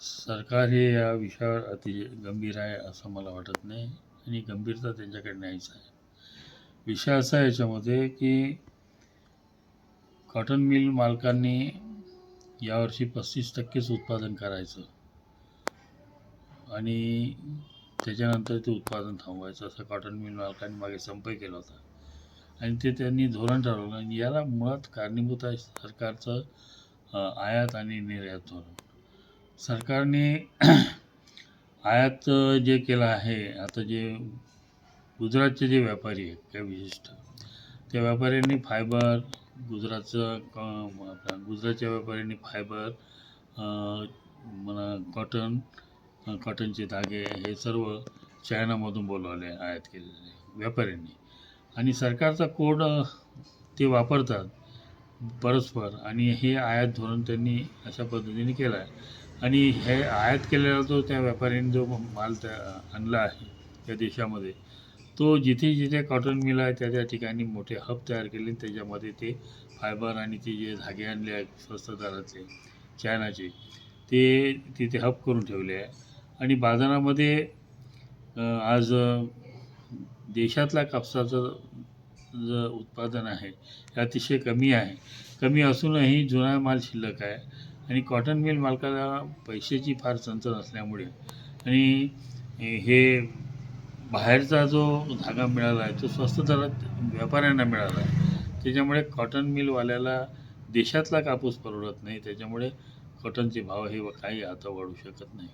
सरकार हे या विषयावर अति गंभीर आहे असं मला वाटत नाही आणि गंभीरता त्यांच्याकडे नाहीच आहे. विषय असा आहे याच्यामध्ये की कॉटन मिल मालकांनी यावर्षी पस्तीस टक्केच उत्पादन करायचं आणि त्याच्यानंतर ते उत्पादन थांबवायचं. असं कॉटन मिल मालकांनी मागे संप केला होता. आणि ते त्यांनी धोरण ठरवलं आणि याला मुळात कारणीभूत आहे सरकारचं आयात आणि निर्यात धोरण. सरकारने आयात जे केलं आहे आता जे गुजरातचे जे व्यापारी आहेत त्या विशिष्ट त्या व्यापाऱ्यांनी फायबर गुजरातचं क गुजरातच्या व्यापाऱ्यांनी फायबर म्हणा कॉटन कॉटनचे धागे हे सर्व चायनामधून बोलवले आयात केलेले व्यापाऱ्यांनी. आणि सरकारचा कोड ते वापरतात परस्पर आणि हे आयात धोरण त्यांनी अशा पद्धतीने केलं आहे. आणि हे आयात केलेला जो त्या व्यापाऱ्यांनी जो माल त्या आणला आहे त्या देशामध्ये तो जिथे जिथे कॉटन मिल आहे त्या त्या ठिकाणी मोठे हब तयार केले त्याच्यामध्ये ते फायबर आणि ते जे धागे आणले आहेत स्वस्त दराचे चायनाचे ते तिथे हब करून ठेवले आहे. आणि बाजारामध्ये आज देशातला कापसाचं जे उत्पादन आहे हे अतिशय कमी आहे. कमी असूनही जुना माल शिल्लक आहे. आणि कॉटन मिल मालकाला पैशाची फार चणचण असल्यामुळे आणि हे बाहेरचा जो धागा मिळाला आहे तो स्वस्त दरात व्यापाऱ्यांना मिळाला आहे त्याच्यामुळे कॉटन मिलवाल्याला देशातला कापूस परवडत नाही त्याच्यामुळे कॉटनचे भाव हे काही आता वाढू शकत नाही.